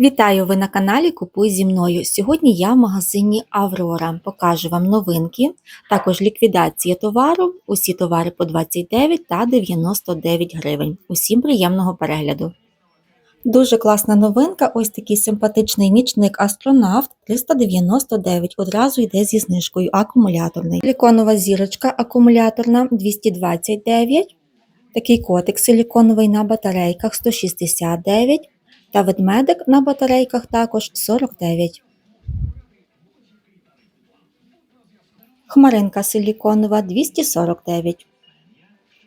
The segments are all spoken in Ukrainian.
Вітаю! Ви на каналі Купуй зі мною. Сьогодні я в магазині Аврора. Покажу вам новинки, також ліквідація товару. Усі товари по 29 та 99 гривень. Усім приємного перегляду. Дуже класна новинка. Ось такий симпатичний нічник астронавт 399. Одразу йде зі знижкою акумуляторний. Силіконова зірочка акумуляторна 229. Такий котик силіконовий на батарейках 169 та ведмедик на батарейках також 49. Хмаринка силіконова 249.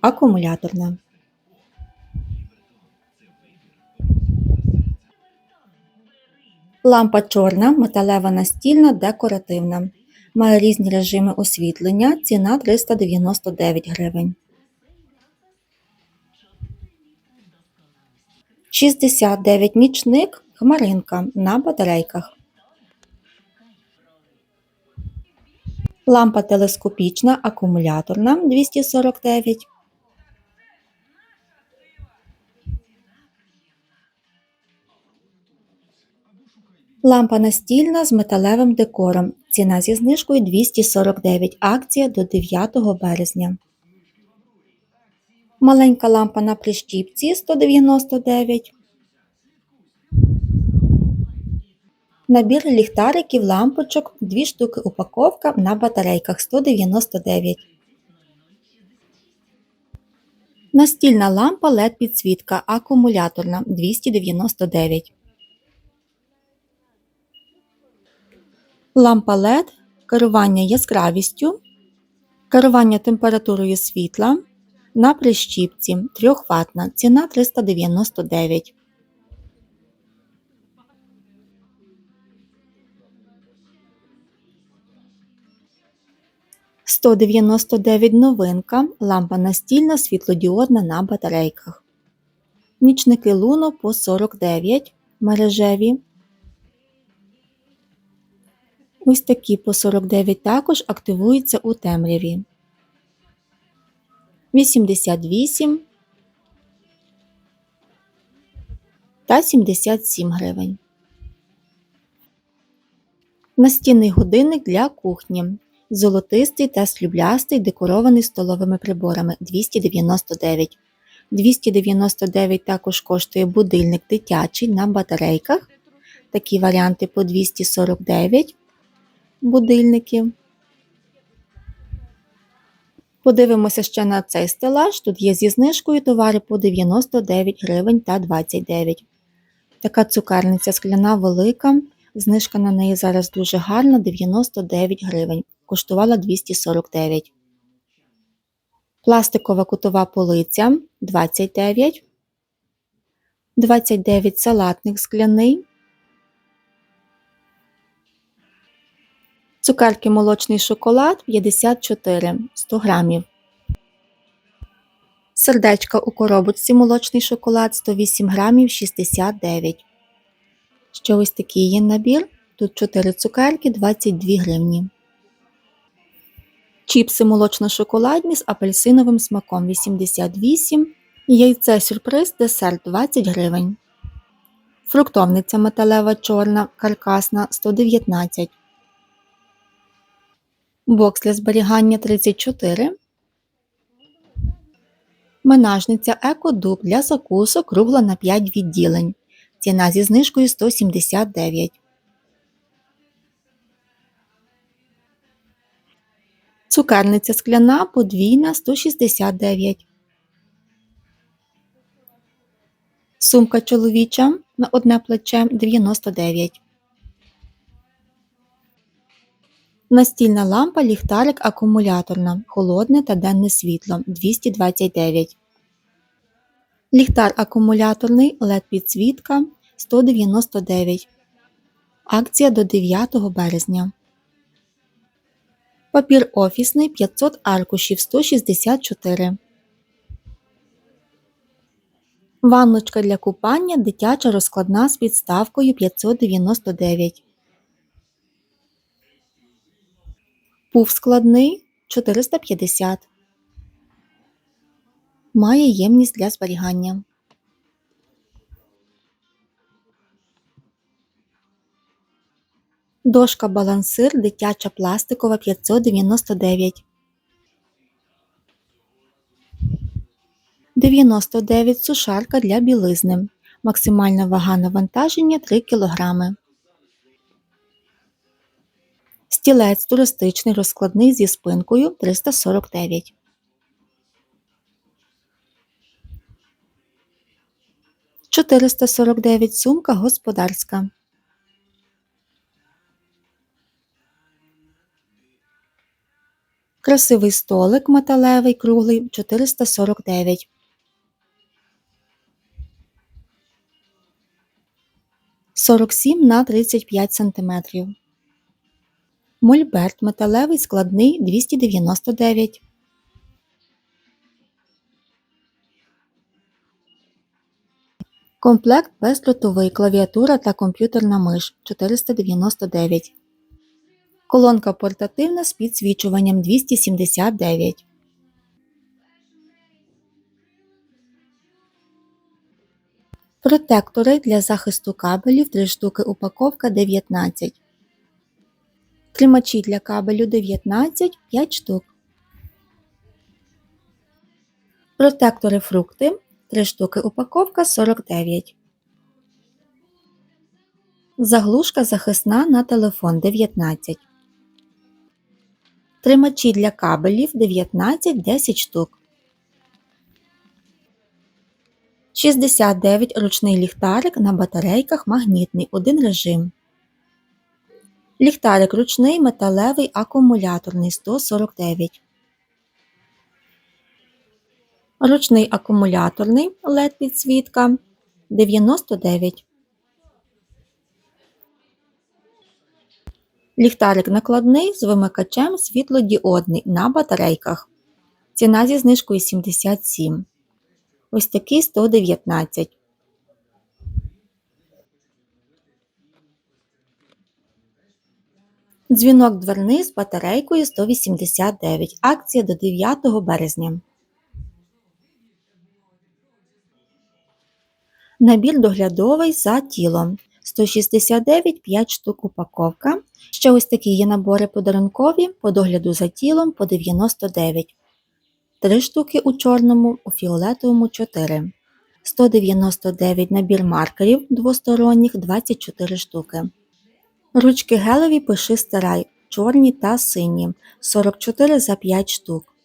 Акумуляторна. Лампа чорна, металева настільна, декоративна. Має різні режими освітлення. Ціна 399 гривень. 69 нічник, хмаринка на батарейках. Лампа телескопічна, акумуляторна 249. Лампа настільна з металевим декором. Ціна зі знижкою 249. Акція до 9 березня. Маленька лампа на прищіпці 199. Набір ліхтариків, лампочок, 2 штуки упаковка на батарейках 199. Настільна лампа LED підсвітка акумуляторна 299. Лампа LED керування яскравістю, керування температурою світла на прищіпці 3 ватна, ціна 399. Сто дев'яносто дев'ять новинка, лампа настільна світлодіодна на батарейках. Нічники Луно по 49 мережеві. Ось такі по 49 також активуються у темряві. 88 та 77 гривень. Настінний годинник для кухні. Золотистий та сріблястий, декорований столовими приборами 299. 299 також коштує будильник дитячий на батарейках. Такі варіанти по 249 будильники. Подивимося ще на цей стелаж. Тут є зі знижкою товари по 99 гривень та 29. Така цукерниця скляна велика. Знижка на неї зараз дуже гарна 99 гривень. Коштувала 249. Пластикова кутова полиця 29. 29 салатник скляний. Цукерки молочний шоколад 54 100 грамів. Сердечка у коробочці молочний шоколад 108 грамів 69. Ще ось такий є набір. Тут 4 цукерки 22 гривні. Чіпси молочно-шоколадні з апельсиновим смаком 88. Яйце сюрприз десерт 20 гривень. Фруктовниця металева чорна каркасна 119 Бокс для зберігання 34. Менажниця Екодуб для закусок кругла на 5 відділень. Ціна зі знижкою 179. Цукерниця скляна подвійна 169. Сумка чоловіча на одне плече 99. Настільна лампа ліхтарик акумуляторна, холодне та денне світло 229. Ліхтар акумуляторний LED підсвітка 199. Акція до 9 березня. Папір офісний 500 аркушів 164. Ванночка для купання дитяча розкладна з підставкою 599. Пуф складний 450. Має ємність для зберігання. Дошка балансир дитяча пластикова 599. 99 сушарка для білизни. Максимальна вага навантаження 3 кг. Стілець туристичний розкладний зі спинкою 349. Чотириста сорок дев'ять сумка господарська. Красивий столик металевий круглий 449. Сорок сім на тридцять п'ять сантиметрів. Мольберт металевий складний 299. Комплект бездротовий клавіатура та комп'ютерна миш 499. Колонка портативна з підсвічуванням 279. Протектори для захисту кабелів 3 штуки упаковка 19. Тримачі для кабелю 19 5 штук. Протектори фрукти 3 штуки упаковка 49. Заглушка захисна на телефон 19. Тримачі для кабелів 19 10 штук. 69 ручний ліхтарик на батарейках магнітний 1 режим. Ліхтарик ручний металевий акумуляторний 149. Ручний акумуляторний LED підсвітка 99. Ліхтарик накладний з вимикачем світлодіодний на батарейках. Ціна зі знижкою 77. Ось такий 119. Дзвінок дверний з батарейкою 189. Акція до 9 березня. Набір доглядовий за тілом. 169 5 штук упаковка. Ще ось такі є набори подарункові по догляду за тілом по 99. 3 штуки у чорному, у фіолетовому 4. 199 набір маркерів двосторонніх 24 штуки. Ручки гелеві пиши старай, чорні та сині 44 за 5 штук.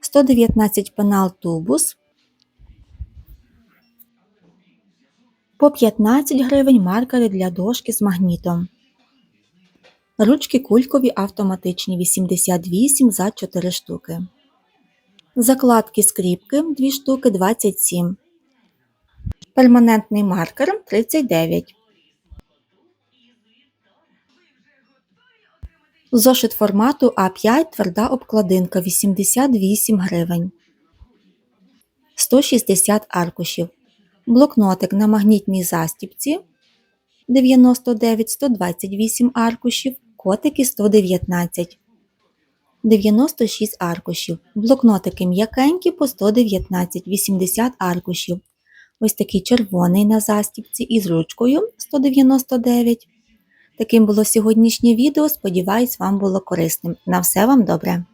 119 пенал тубус. По 15 гривень маркери для дошки з магнітом. Ручки кулькові автоматичні 88 за 4 штуки. Закладки скріпки 2 штуки 27. Перманентний маркер 39. Зошит формату А5 тверда обкладинка 88 гривень. 160 аркушів. Блокнотик на магнітній застіпці 99 128 аркушів, котики 119, 96 аркушів, блокнотики м'якенькі по 119 80 аркушів. Ось такий червоний на застіпці із ручкою 199. Таким було сьогоднішнє відео. Сподіваюсь, вам було корисним. На все вам добре!